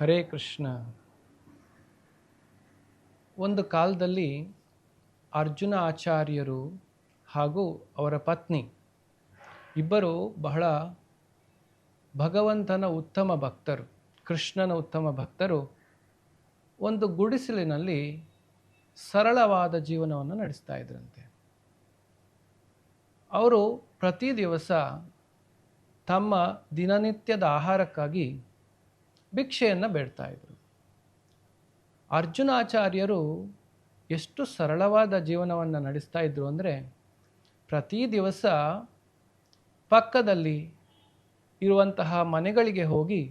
ಹರೇ ಕೃಷ್ಣ. ಒಂದು ಕಾಲದಲ್ಲಿ ಅರ್ಜುನ ಆಚಾರ್ಯರು ಹಾಗೂ ಅವರ ಪತ್ನಿ ಇಬ್ಬರು ಬಹಳ ಭಗವಂತನ ಉತ್ತಮ ಭಕ್ತರು, ಕೃಷ್ಣನ ಉತ್ತಮ ಭಕ್ತರು ಒಂದು ಗುಡಿಸಲಿನಲ್ಲಿ ಸರಳವಾದ ಜೀವನವನ್ನು ನಡೆಸ್ತಾ ಇದ್ರಂತೆ. ಅವರು ಪ್ರತಿ ದಿವಸ ತಮ್ಮ ದಿನನಿತ್ಯದ ಆಹಾರಕ್ಕಾಗಿ ಭಿಕ್ಷೆಯನ್ನು ಬೇಡ್ತಾ ಇದ್ರು. ಅರ್ಜುನಾಚಾರ್ಯರು ಎಷ್ಟು ಸರಳವಾದ ಜೀವನವನ್ನು ನಡೆಸ್ತಾ ಇದ್ರು ಅಂದರೆ ಪ್ರತಿ ದಿವಸ ಪಕ್ಕದಲ್ಲಿ ಇರುವಂತಹ ಮನೆಗಳಿಗೆ ಹೋಗಿ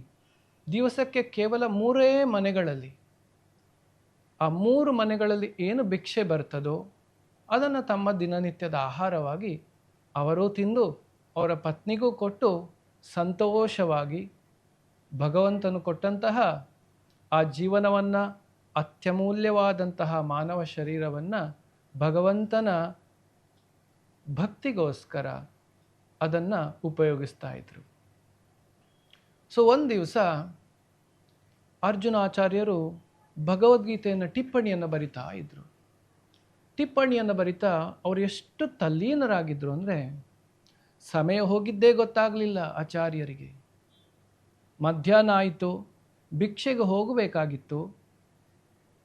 ದಿವಸಕ್ಕೆ ಕೇವಲ ಮೂರೇ ಮನೆಗಳಲ್ಲಿ ಆ ಮೂರು ಮನೆಗಳಲ್ಲಿ ಏನು ಭಿಕ್ಷೆ ಬರ್ತದೋ ಅದನ್ನು ತಮ್ಮ ದಿನನಿತ್ಯದ ಆಹಾರವಾಗಿ ಅವರು ತಿಂದು ಅವರ ಪತ್ನಿಗೂ ಕೊಟ್ಟು ಸಂತೋಷವಾಗಿ ಭಗವಂತನು ಕೊಟ್ಟಂತಹ ಆ ಜೀವನವನ್ನು ಅತ್ಯಮೂಲ್ಯವಾದಂತಹ ಮಾನವ ಶರೀರವನ್ನು ಭಗವಂತನ ಭಕ್ತಿಗೋಸ್ಕರ ಅದನ್ನು ಉಪಯೋಗಿಸ್ತಾ ಇದ್ರು. ಸೊ ಒಂದು ದಿವಸ ಅರ್ಜುನಾಚಾರ್ಯರು ಭಗವದ್ಗೀತೆಯನ್ನು ಟಿಪ್ಪಣಿಯನ್ನು ಬರಿತಾ ಇದ್ದರು ಟಿಪ್ಪಣಿಯನ್ನು ಬರಿತಾ ಅವರು ಎಷ್ಟು ತಲ್ಲೀನರಾಗಿದ್ದರು ಅಂದರೆ, ಸಮಯ ಹೋಗಿದ್ದೇ ಗೊತ್ತಾಗಲಿಲ್ಲ ಆಚಾರ್ಯರಿಗೆ. ಮಧ್ಯಾಹ್ನ ಆಯಿತು, ಭಿಕ್ಷೆಗೆ ಹೋಗಬೇಕಾಗಿತ್ತು.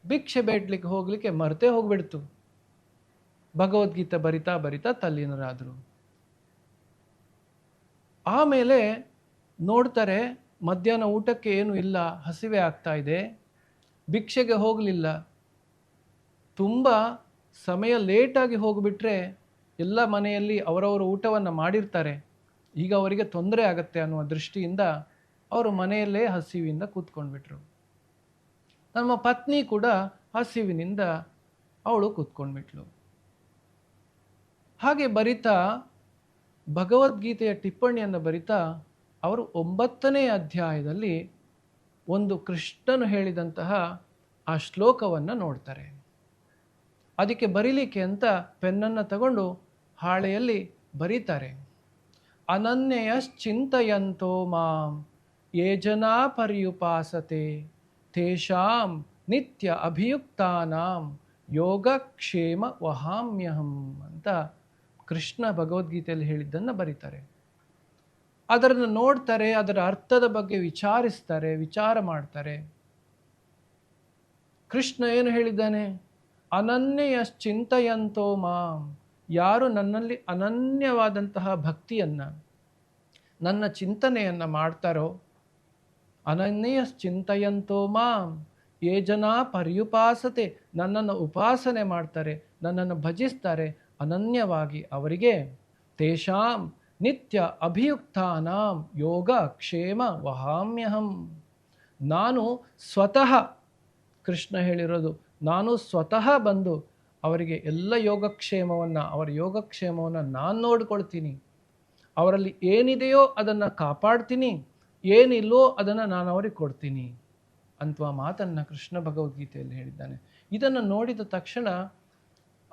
ಭಿಕ್ಷೆ ಬೇಡ್ಲಿಕ್ಕೆ ಹೋಗಲಿಕ್ಕೆ ಮರೆತೇ ಹೋಗ್ಬಿಡ್ತು. ಭಗವದ್ಗೀತೆ ಬರಿತಾ ಬರಿತಾ ತಲ್ಲೀನರಾದರು. ಆಮೇಲೆ ನೋಡ್ತಾರೆ, ಮಧ್ಯಾಹ್ನ ಊಟಕ್ಕೆ ಏನು ಇಲ್ಲ, ಹಸಿವೆ ಆಗ್ತಾ ಇದೆ, ಭಿಕ್ಷೆಗೆ ಹೋಗಲಿಲ್ಲ. ತುಂಬ ಸಮಯ ಲೇಟಾಗಿ ಹೋಗಿಬಿಟ್ರೆ ಎಲ್ಲ ಮನೆಯಲ್ಲಿ ಅವರವರು ಊಟವನ್ನು ಮಾಡಿರ್ತಾರೆ. ಈಗ ಅವರಿಗೆ ತೊಂದರೆ ಆಗತ್ತೆ ಅನ್ನುವ ದೃಷ್ಟಿಯಿಂದ ಅವರು ಮನೆಯಲ್ಲೇ ಹಸಿವಿಂದ ಕೂತ್ಕೊಂಡ್ಬಿಟ್ರು. ನಮ್ಮ ಪತ್ನಿ ಕೂಡ ಹಸಿವಿನಿಂದ ಅವಳು ಕೂತ್ಕೊಂಡ್ಬಿಟ್ಲು. ಹಾಗೆ ಬರಿತಾ ಭಗವದ್ಗೀತೆಯ ಟಿಪ್ಪಣಿಯನ್ನು ಬರಿತಾ ಅವರು ಒಂಬತ್ತನೇ ಅಧ್ಯಾಯದಲ್ಲಿ ಒಂದು ಕೃಷ್ಣನು ಹೇಳಿದಂತಹ ಆ ಶ್ಲೋಕವನ್ನು ನೋಡ್ತಾರೆ. ಅದಕ್ಕೆ ಬರೀಲಿಕ್ಕೆ ಅಂತ ಪೆನ್ನನ್ನು ತಗೊಂಡು ಹಾಳೆಯಲ್ಲಿ ಬರೀತಾರೆ. ಅನನ್ಯಶ್ಚಿಂತಯಂತೋ ಮಾಂ. ಯೇ ಜನಾ ಪರ್ಯುಪಾಸತೆ, ತೇಷಾಂ ನಿತ್ಯ ಅಭಿಯುಕ್ತಾನಾಂ ಯೋಗಕ್ಷೇಮ ವಹಾಮ್ಯಹಂ ಅಂತ ಕೃಷ್ಣ ಭಗವದ್ಗೀತೆಯಲ್ಲಿ ಹೇಳಿದ್ದನ್ನು ಬರೀತಾರೆ. ಅದರನ್ನು ನೋಡ್ತಾರೆ, ಅದರ ಅರ್ಥದ ಬಗ್ಗೆ ವಿಚಾರಿಸ್ತಾರೆ, ವಿಚಾರ ಮಾಡ್ತಾರೆ. ಕೃಷ್ಣ ಏನು ಹೇಳಿದ್ದಾನೆ? ಅನನ್ಯಶ್ಚಿಂತಯಂತೋ ಮಾಂ. ಯಾರು ನನ್ನಲ್ಲಿ ಅನನ್ಯವಾದಂತಹ ಭಕ್ತಿಯನ್ನು, ನನ್ನ ಚಿಂತನೆಯನ್ನು ಮಾಡ್ತಾರೋ ಅನನ್ಯಶ್ಚಿಂತಯಂತೋ ಮಾಂ. ಏ ಜನ ಪರ್ಯುಪಾಸತೆ, ನನ್ನನ್ನು ಉಪಾಸನೆ ಮಾಡ್ತಾರೆ, ನನ್ನನ್ನು ಭಜಿಸ್ತಾರೆ, ಅನನ್ಯವಾಗಿ ಅವರಿಗೆ. ತೇಷಾಂ ನಿತ್ಯ ಅಭಿಯುಕ್ತಾನಾಂ ಯೋಗ ಕ್ಷೇಮ ವಹಾಮ್ಯಹಂ. ನಾನು ಸ್ವತಃ, ಕೃಷ್ಣ ಹೇಳಿರೋದು, ನಾನು ಸ್ವತಃ ಬಂದು ಅವರಿಗೆ ಎಲ್ಲ ಯೋಗಕ್ಷೇಮವನ್ನು ಅವರ ಯೋಗಕ್ಷೇಮವನ್ನು ನಾನು ನೋಡ್ಕೊಳ್ತೀನಿ. ಅವರಲ್ಲಿ ಏನಿದೆಯೋ ಅದನ್ನು ಕಾಪಾಡ್ತೀನಿ. ಏನಿಲ್ಲೋ ಅದನ್ನು ನಾನು ಅವರಿಗೆ ಕೊಡ್ತೀನಿ ಅಂತ ಮಾತನ್ನು ಕೃಷ್ಣ ಭಗವದ್ಗೀತೆಯಲ್ಲಿ ಹೇಳಿದ್ದಾನೆ. ಇದನ್ನು ನೋಡಿದ ತಕ್ಷಣ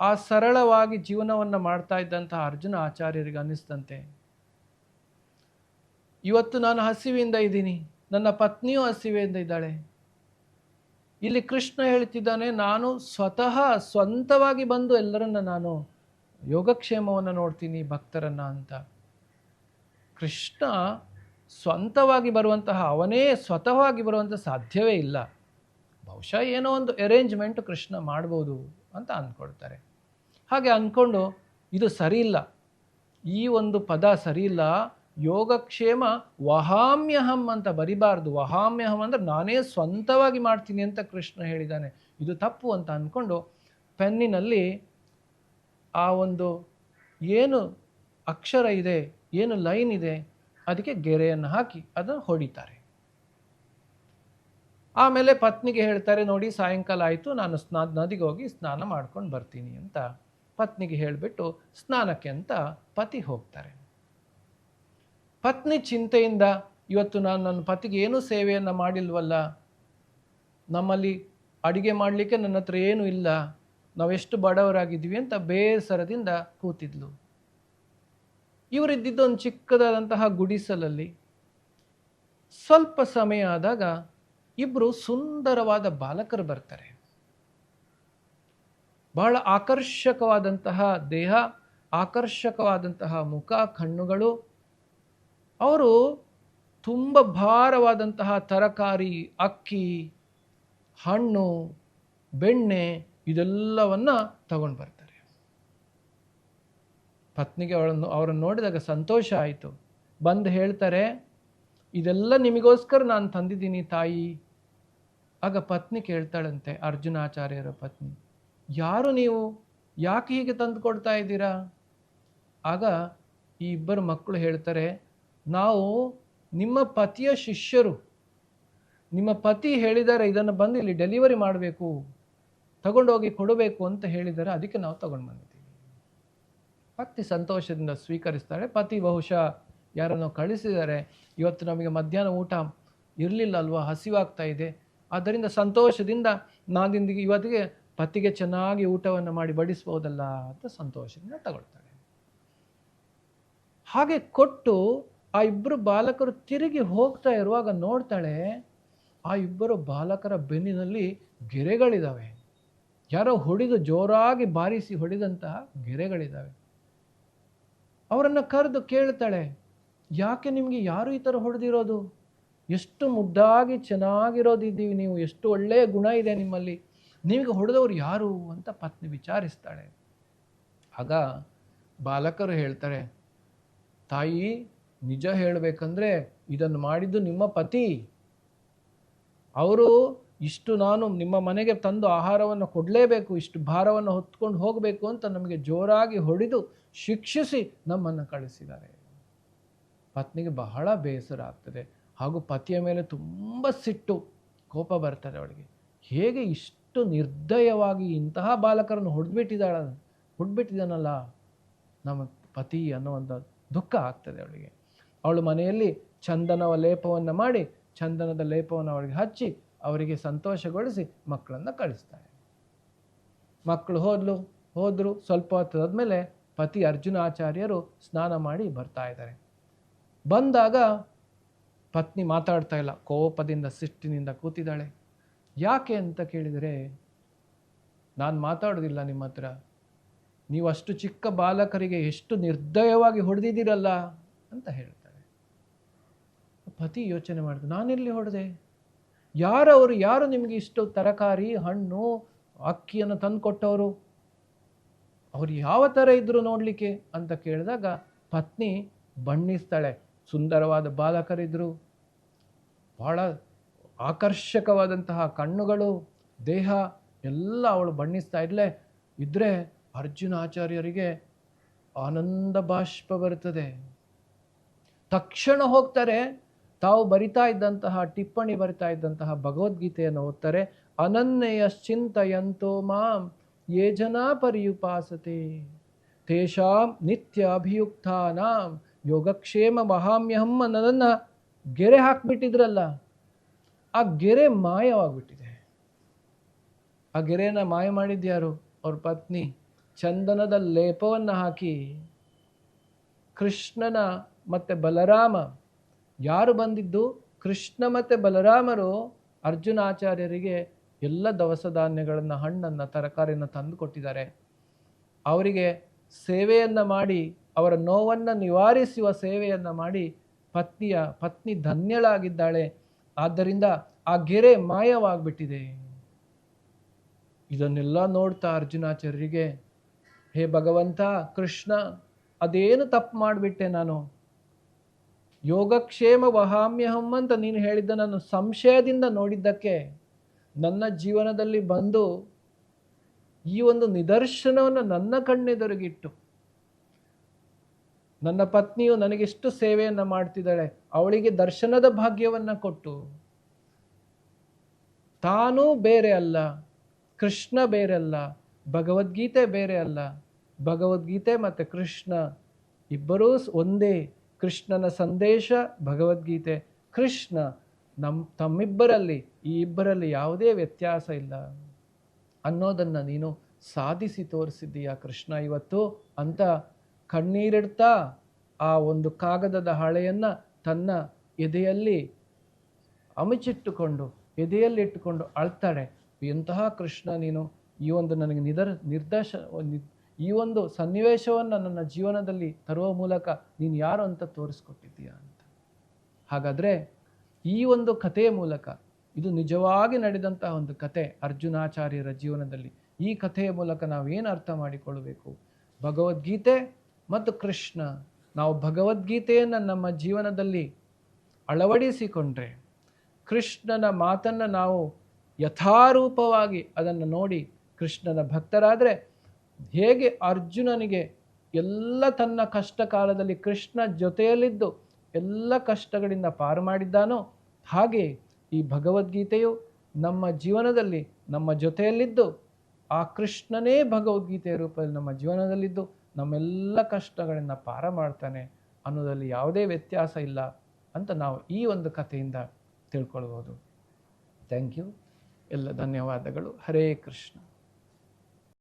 ಆ ಸರಳವಾಗಿ ಜೀವನವನ್ನು ಮಾಡ್ತಾ ಇದ್ದಂತಹ ಅರ್ಜುನ ಆಚಾರ್ಯರಿಗೆ ಅನ್ನಿಸ್ತಂತೆ. ಇವತ್ತು ನಾನು ಹಸಿವೆಯಿಂದ ಇದ್ದೀನಿ, ನನ್ನ ಪತ್ನಿಯೂ ಹಸಿವೆಯಿಂದ ಇದ್ದಾಳೆ. ಇಲ್ಲಿ ಕೃಷ್ಣ ಹೇಳ್ತಿದ್ದಾನೆ, ನಾನು ಸ್ವತಃ ಸ್ವಂತವಾಗಿ ಬಂದು ಎಲ್ಲರನ್ನ ನಾನು ಯೋಗಕ್ಷೇಮವನ್ನು ನೋಡ್ತೀನಿ ಭಕ್ತರನ್ನ ಅಂತ. ಕೃಷ್ಣ ಸ್ವಂತವಾಗಿ ಬರುವಂತಹ ಅವನೇ ಸ್ವತಃವಾಗಿ ಬರುವಂಥ ಸಾಧ್ಯವೇ ಇಲ್ಲ. ಬಹುಶಃ ಏನೋ ಒಂದು ಅರೇಂಜ್ಮೆಂಟ್ ಕೃಷ್ಣ ಮಾಡ್ಬೋದು ಅಂತ ಅಂದ್ಕೊಳ್ತಾರೆ. ಹಾಗೆ ಅಂದ್ಕೊಂಡು ಇದು ಸರಿಯಿಲ್ಲ. ಈ ಒಂದು ಪದ ಸರಿಯಿಲ್ಲ. ಯೋಗಕ್ಷೇಮ ವಹಾಮ್ಯಹಂ ಅಂತ ಬರಿಬಾರ್ದು. ವಹಾಮ್ಯಹಂ ಅಂದರೆ ನಾನೇ ಸ್ವಂತವಾಗಿ ಮಾಡ್ತೀನಿ ಅಂತ ಕೃಷ್ಣ ಹೇಳಿದ್ದಾನೆ. ಇದು ತಪ್ಪು ಅಂತ ಅಂದ್ಕೊಂಡು ಪೆನ್ನಿನಲ್ಲಿ ಆ ಒಂದು ಏನು ಅಕ್ಷರ ಇದೆ, ಏನು ಲೈನ್ ಇದೆ ಅದಕ್ಕೆ ಗೆರೆಯನ್ನು ಹಾಕಿ ಅದನ್ನು ಹೊಡಿತಾರೆ. ಆಮೇಲೆ ಪತ್ನಿಗೆ ಹೇಳ್ತಾರೆ, ನೋಡಿ, ಸಾಯಂಕಾಲ ಆಯಿತು, ನಾನು ಸ್ನಾ, ನದಿಗೆ ಹೋಗಿ ಸ್ನಾನ ಮಾಡ್ಕೊಂಡು ಬರ್ತೀನಿ ಅಂತ ಪತ್ನಿಗೆ ಹೇಳಿಬಿಟ್ಟು ಸ್ನಾನಕ್ಕೆ ಅಂತ ಪತಿ ಹೋಗ್ತಾರೆ. ಪತ್ನಿ ಚಿಂತೆಯಿಂದ, ಇವತ್ತು ನಾನು ನನ್ನ ಪತಿಗೆ ಏನೂ ಸೇವೆಯನ್ನು ಮಾಡಿಲ್ವಲ್ಲ? ನಮ್ಮಲ್ಲಿ ಅಡುಗೆ ಮಾಡಲಿಕ್ಕೆ ನನ್ನ ಹತ್ರ ಏನೂ ಇಲ್ಲ. ನಾವೆಷ್ಟು ಬಡವರಾಗಿದ್ದೀವಿ ಅಂತ ಬೇಸರದಿಂದ ಕೂತಿದ್ಲು. ಇವರಿದ್ದಿದ್ದು ಒಂದು ಚಿಕ್ಕದಾದಂತಹ ಗುಡಿಸಲಲ್ಲಿ ಸ್ವಲ್ಪ ಸಮಯ ಆದಾಗ ಇಬ್ಬರು ಸುಂದರವಾದ ಬಾಲಕರು ಬರ್ತಾರೆ. ಬಹಳ ಆಕರ್ಷಕವಾದಂತಹ ದೇಹ, ಆಕರ್ಷಕವಾದಂತಹ ಮುಖ, ಕಣ್ಣುಗಳು. ಅವರು ತುಂಬ ಭಾರವಾದಂತಹ ತರಕಾರಿ, ಅಕ್ಕಿ, ಹಣ್ಣು, ಬೆಣ್ಣೆ ಇದೆಲ್ಲವನ್ನು ತಗೊಂಡು ಬರ್ತಾರೆ ಪತ್ನಿಗೆ ಅವಳನ್ನು, ಅವರನ್ನು ನೋಡಿದಾಗ ಸಂತೋಷ ಆಯಿತು. ಬಂದು ಹೇಳ್ತಾರೆ, ಇದೆಲ್ಲ ನಿಮಗೋಸ್ಕರ ನಾನು ತಂದಿದ್ದೀನಿ ತಾಯಿ. ಆಗ ಪತ್ನಿ ಕೇಳ್ತಾಳಂತೆ ಅರ್ಜುನಾಚಾರ್ಯರ ಪತ್ನಿ, ಯಾರು ನೀವು? ಯಾಕೆ ಹೀಗೆ ತಂದು ಕೊಡ್ತಾ ಇದ್ದೀರಾ? ಆಗ ಈ ಇಬ್ಬರು ಮಕ್ಕಳು ಹೇಳ್ತಾರೆ, ನಾವು ನಿಮ್ಮ ಪತಿಯ ಶಿಷ್ಯರು. ನಿಮ್ಮ ಪತಿ ಹೇಳಿದ್ದಾರೆ, ಇದನ್ನು ಬಂದು ಇಲ್ಲಿ ಡೆಲಿವರಿ ಮಾಡಬೇಕು. ತಗೊಂಡೋಗಿ ಕೊಡಬೇಕು ಅಂತ ಹೇಳಿದ್ದಾರೆ, ಅದಕ್ಕೆ ನಾವು ತಗೊಂಡು ಬಂದಿದ್ದೀವಿ. ಪತ್ನಿ ಸಂತೋಷದಿಂದ ಸ್ವೀಕರಿಸ್ತಾಳೆ. ಪತಿ ಬಹುಶಃ ಯಾರನ್ನೋ ಕಳಿಸಿದರೆ ಇವತ್ತು ನಮಗೆ ಮಧ್ಯಾಹ್ನ ಊಟ ಇರಲಿಲ್ಲ ಅಲ್ವಾ ಹಸಿವಾಗ್ತಾ ಇದೆ. ಆದ್ದರಿಂದ ಸಂತೋಷದಿಂದ ನಾದಿಂದಿಗೆ ಇವತ್ತಿಗೆ ಪತಿಗೆ ಚೆನ್ನಾಗಿ ಊಟವನ್ನು ಮಾಡಿ ಬಡಿಸ್ಬೋದಲ್ಲ ಅಂತ ಸಂತೋಷದಿಂದ ತಗೊಳ್ತಾಳೆ. ಹಾಗೆ ಕೊಟ್ಟು ಆ ಇಬ್ಬರು ಬಾಲಕರು ತಿರುಗಿ ಹೋಗ್ತಾ ಇರುವಾಗ ನೋಡ್ತಾಳೆ, ಆ ಇಬ್ಬರು ಬಾಲಕರ ಬೆನ್ನಿನಲ್ಲಿ ಗೆರೆಗಳಿದ್ದಾವೆ ಯಾರೋ ಹೊಡೆದು ಜೋರಾಗಿ ಬಾರಿಸಿ ಹೊಡೆದಂತಹ ಗೆರೆಗಳಿದ್ದಾವೆ ಅವರನ್ನು ಕರೆದು ಕೇಳ್ತಾಳೆ, ಯಾಕೆ ನಿಮಗೆ ಯಾರು ಈ ಥರ ಹೊಡೆದಿರೋದು? ಎಷ್ಟು ಮುದ್ದಾಗಿ ಚೆನ್ನಾಗಿರೋದಿದ್ದೀವಿ ನೀವು, ಎಷ್ಟು ಒಳ್ಳೆಯ ಗುಣ ಇದೆ ನಿಮ್ಮಲ್ಲಿ. ನಿಮಗೆ ಹೊಡೆದವರು ಯಾರು? ಅಂತ ಪತ್ನಿ ವಿಚಾರಿಸ್ತಾಳೆ. ಆಗ ಬಾಲಕರು ಹೇಳ್ತಾರೆ, ತಾಯಿ, ನಿಜ ಹೇಳಬೇಕಂದ್ರೆ ಇದನ್ನು ಮಾಡಿದ್ದು ನಿಮ್ಮ ಪತಿ. ಅವರು ಇಷ್ಟು ನಾನು ನಿಮ್ಮ ಮನೆಗೆ ತಂದು ಆಹಾರವನ್ನು ಕೊಡಲೇಬೇಕು, ಇಷ್ಟು ಭಾರವನ್ನು ಹೊತ್ಕೊಂಡು ಹೋಗಬೇಕು ಅಂತ ನಮಗೆ ಜೋರಾಗಿ ಹೊಡೆದು ಶಿಕ್ಷಿಸಿ ನಮ್ಮನ್ನು ಕಳಿಸಿದ್ದಾರೆ. ಪತ್ನಿಗೆ ಬಹಳ ಬೇಸರ ಆಗ್ತದೆ. ಹಾಗೂ ಪತಿಯ ಮೇಲೆ ತುಂಬ ಸಿಟ್ಟು, ಕೋಪ ಬರ್ತದೆ ಅವಳಿಗೆ. ಹೇಗೆ ಇಷ್ಟು ನಿರ್ದಯವಾಗಿ ಇಂತಹ ಬಾಲಕರನ್ನು ಹೊಡೆದ್ಬಿಟ್ಟಿದ್ದಾಳ, ಹೊಡ್ಬಿಟ್ಟಿದ್ದಾನಲ್ಲ? ನಮ್ಮ ಪತಿ ಅನ್ನುವಂಥ ದುಃಖ ಆಗ್ತದೆ ಅವಳಿಗೆ. ಅವಳು ಮನೆಯಲ್ಲಿ ಚಂದನವ ಲೇಪವನ್ನು ಮಾಡಿ, ಚಂದನದ ಲೇಪವನ್ನು ಅವಳಿಗೆ ಹಚ್ಚಿ ಅವರಿಗೆ ಸಂತೋಷಗೊಳಿಸಿ ಮಕ್ಕಳನ್ನು ಕಳಿಸ್ತಾರೆ ಮಕ್ಕಳು ಹೋದ್ಲು, ಹೋದರು ಸ್ವಲ್ಪ ಹೊತ್ತಾದ್ಮೇಲೆ ಪತಿ ಅರ್ಜುನಾಚಾರ್ಯರು ಸ್ನಾನ ಮಾಡಿ ಬರ್ತಾ ಇದ್ದಾರೆ. ಬಂದಾಗ ಪತ್ನಿ ಮಾತಾಡ್ತಾ ಇಲ್ಲ, ಕೋಪದಿಂದ ಸಿಟ್ಟಿನಿಂದ ಕೂತಿದ್ದಾಳೆ. ಯಾಕೆ ಅಂತ ಕೇಳಿದರೆ, ನಾನು ಮಾತಾಡೋದಿಲ್ಲ ನಿಮ್ಮ ಹತ್ರ. ನೀವು ಅಷ್ಟು ಚಿಕ್ಕ ಬಾಲಕರಿಗೆ ಎಷ್ಟು ನಿರ್ದಯವಾಗಿ ಹೊಡೆದಿದ್ದೀರಲ್ಲ ಅಂತ ಹೇಳ್ತಾರೆ ಪತಿ ಯೋಚನೆ ಮಾಡಿದ್ರು ನಾನೆಲ್ಲಿ ಹೊಡೆದೆ? ಯಾರವರು, ಯಾರು ನಿಮಗೆ ಇಷ್ಟು ತರಕಾರಿ, ಹಣ್ಣು, ಅಕ್ಕಿಯನ್ನು ತಂದು ಕೊಟ್ಟವರು ಅವ್ರು ಯಾವ ಥರ ಇದ್ದರು ನೋಡಲಿಕ್ಕೆ ಅಂತ ಕೇಳಿದಾಗ ಪತ್ನಿ ಬಣ್ಣಿಸ್ತಾಳೆ ಸುಂದರವಾದ ಬಾಲಕರಿದ್ದರು ಬಹಳ ಆಕರ್ಷಕವಾದಂತಹ ಕಣ್ಣುಗಳು, ದೇಹ, ಎಲ್ಲ ಅವಳು ಬಣ್ಣಿಸ್ತಾ ಇರಲೇ ಇದ್ದರೆ ಅರ್ಜುನ ಆಚಾರ್ಯರಿಗೆ ಆನಂದ ಬಾಷ್ಪ ಬರ್ತದೆ ತಕ್ಷಣ ಹೋಗ್ತಾರೆ ತಾವು ಬರಿತಾ ಇದ್ದಂತಹ ಟಿಪ್ಪಣಿ, ಬರಿತಾ ಇದ್ದಂತಹ ಭಗವದ್ಗೀತೆಯನ್ನು ಓದ್ತಾರೆ ಅನನ್ಯಶ್ಚಿಂತಯಂತೋ ಮಾಂ, ಯೇ ಜನ ಪರ್ಯುಪಾಸತೆ, ತೇಷಾಂ ನಿತ್ಯ ಅಭಿಯುಕ್ತಾನಾಂ ಯೋಗಕ್ಷೇಮ ಮಹಾಮ್ಯಹಂ ಅನ್ನೋದನ್ನು ಗೆರೆ ಹಾಕಿಬಿಟ್ಟಿದ್ರಲ್ಲ, ಆ ಗೆರೆ ಮಾಯವಾಗ್ಬಿಟ್ಟಿದೆ. ಆ ಗೆರೆನ ಮಾಯ ಮಾಡಿದ್ಯಾರು? ಅವ್ರ ಪತ್ನಿ ಚಂದನದ ಲೇಪವನ್ನು ಹಾಕಿ ಕೃಷ್ಣನ ಮತ್ತು ಬಲರಾಮ ಯಾರು ಬಂದಿದ್ದು? ಕೃಷ್ಣ ಮತ್ತು ಬಲರಾಮರು. ಅರ್ಜುನಾಚಾರ್ಯರಿಗೆ ಎಲ್ಲ ದವಸ ಧಾನ್ಯಗಳನ್ನು, ಹಣ್ಣನ್ನು, ತರಕಾರಿಯನ್ನು ತಂದು ಕೊಟ್ಟಿದ್ದಾರೆ. ಅವರಿಗೆ ಸೇವೆಯನ್ನು ಮಾಡಿ, ಅವರ ನೋವನ್ನು ನಿವಾರಿಸುವ ಸೇವೆಯನ್ನು ಮಾಡಿ ಪತ್ನಿಯ, ಪತ್ನಿ ಧನ್ಯಳಾಗಿದ್ದಾಳೆ. ಆದ್ದರಿಂದ ಆ ಗೆರೆ ಮಾಯವಾಗ್ಬಿಟ್ಟಿದೆ. ಇದನ್ನೆಲ್ಲ ನೋಡ್ತಾ ಅರ್ಜುನಾಚಾರ್ಯರಿಗೆ ಹೇ ಭಗವಂತ, ಕೃಷ್ಣ, ಅದೇನು ತಪ್ಪು ಮಾಡಿಬಿಟ್ಟೆ ನಾನು? ಯೋಗಕ್ಷೇಮ ವಹಾಮ್ಯಹಂ ಅಂತ ನೀನು ಹೇಳಿದ್ದ ನಾನು ಸಂಶಯದಿಂದ ನೋಡಿದ್ದಕ್ಕೆ ನನ್ನ ಜೀವನದಲ್ಲಿ ಬಂದು ಈ ಒಂದು ನಿದರ್ಶನವನ್ನು ನನ್ನ ಕಣ್ಣೆದುರಿಗಿಟ್ಟು ನನ್ನ ಪತ್ನಿಯು ನನಗೆಷ್ಟು ಸೇವೆಯನ್ನು ಮಾಡ್ತಿದ್ದಾಳೆ, ಅವಳಿಗೆ ದರ್ಶನದ ಭಾಗ್ಯವನ್ನು ಕೊಟ್ಟು, ತಾನೂ ಬೇರೆ ಅಲ್ಲ, ಕೃಷ್ಣ ಬೇರೆ ಅಲ್ಲ, ಭಗವದ್ಗೀತೆ ಬೇರೆ ಅಲ್ಲ, ಭಗವದ್ಗೀತೆ ಮತ್ತು ಕೃಷ್ಣ ಇಬ್ಬರೂ ಒಂದೇ ಕೃಷ್ಣನ ಸಂದೇಶ ಭಗವದ್ಗೀತೆ. ಕೃಷ್ಣ ನಮ್ಮ ತಮ್ಮಿಬ್ಬರಲ್ಲಿ, ಈ ಇಬ್ಬರಲ್ಲಿ ಯಾವುದೇ ವ್ಯತ್ಯಾಸ ಇಲ್ಲ. ಅನ್ನೋದನ್ನು ನೀನು ಸಾಧಿಸಿ ತೋರಿಸಿದ್ದೀಯ ಕೃಷ್ಣ ಇವತ್ತು? ಅಂತ ಕಣ್ಣೀರಿಡ್ತಾ ಆ ಒಂದು ಕಾಗದದ ಹಾಳೆಯನ್ನು ತನ್ನ ಎದೆಯಲ್ಲಿ ಅಮಚಿಟ್ಟುಕೊಂಡು ಎದೆಯಲ್ಲಿಟ್ಟುಕೊಂಡು ಅಳ್ತಾಳೆ. ಎಂತಹ ಕೃಷ್ಣ ನೀನು? ಈ ಒಂದು ನನಗೆ ನಿದರ್ ನಿರ್ದೇಶ ಈ ಒಂದು ಸನ್ನಿವೇಶವನ್ನು ನನ್ನ ಜೀವನದಲ್ಲಿ ತರುವ ಮೂಲಕ ನೀನು ಯಾರು ಅಂತ ತೋರಿಸ್ಕೊಟ್ಟಿದ್ದೀಯಾ ಅಂತ. ಹಾಗಾದರೆ ಈ ಒಂದು ಕಥೆಯ ಮೂಲಕ, ಇದು ನಿಜವಾಗಿ ನಡೆದಂತಹ ಒಂದು ಕತೆ ಅರ್ಜುನಾಚಾರ್ಯರ ಜೀವನದಲ್ಲಿ, ಈ ಕಥೆಯ ಮೂಲಕ ನಾವೇನು ಅರ್ಥ ಮಾಡಿಕೊಳ್ಳಬೇಕು? ಭಗವದ್ಗೀತೆ ಮತ್ತು ಕೃಷ್ಣ, ನಾವು ಭಗವದ್ಗೀತೆಯನ್ನು ನಮ್ಮ ಜೀವನದಲ್ಲಿ ಅಳವಡಿಸಿಕೊಂಡ್ರೆ, ಕೃಷ್ಣನ ಮಾತನ್ನು ನಾವು ಯಥಾರೂಪವಾಗಿ ಅದನ್ನು ನೋಡಿ ಕೃಷ್ಣನ ಭಕ್ತರಾದರೆ ಹೇಗೆ ಅರ್ಜುನನಿಗೆ ಎಲ್ಲ ತನ್ನ ಕಷ್ಟ ಕಾಲದಲ್ಲಿ ಕೃಷ್ಣ ಜೊತೆಯಲ್ಲಿದ್ದು ಎಲ್ಲ ಕಷ್ಟಗಳಿಂದ ಪಾರು ಮಾಡಿದ್ದಾನೋ ಹಾಗೆ ಈ ಭಗವದ್ಗೀತೆಯು ನಮ್ಮ ಜೀವನದಲ್ಲಿ ನಮ್ಮ ಜೊತೆಯಲ್ಲಿದ್ದು, ಆ ಕೃಷ್ಣನೇ ಭಗವದ್ಗೀತೆಯ ರೂಪದಲ್ಲಿ ನಮ್ಮ ಜೀವನದಲ್ಲಿದ್ದು ನಮ್ಮೆಲ್ಲ ಕಷ್ಟಗಳಿಂದ ಪಾರ ಮಾಡ್ತಾನೆ ಅನ್ನೋದರಲ್ಲಿ ಯಾವುದೇ ವ್ಯತ್ಯಾಸ ಇಲ್ಲ ಅಂತ ನಾವು ಈ ಒಂದು ಕಥೆಯಿಂದ ತಿಳ್ಕೊಳ್ಬೋದು. Thank you. ಎಲ್ಲ ಧನ್ಯವಾದಗಳು. ಹರೇ ಕೃಷ್ಣ.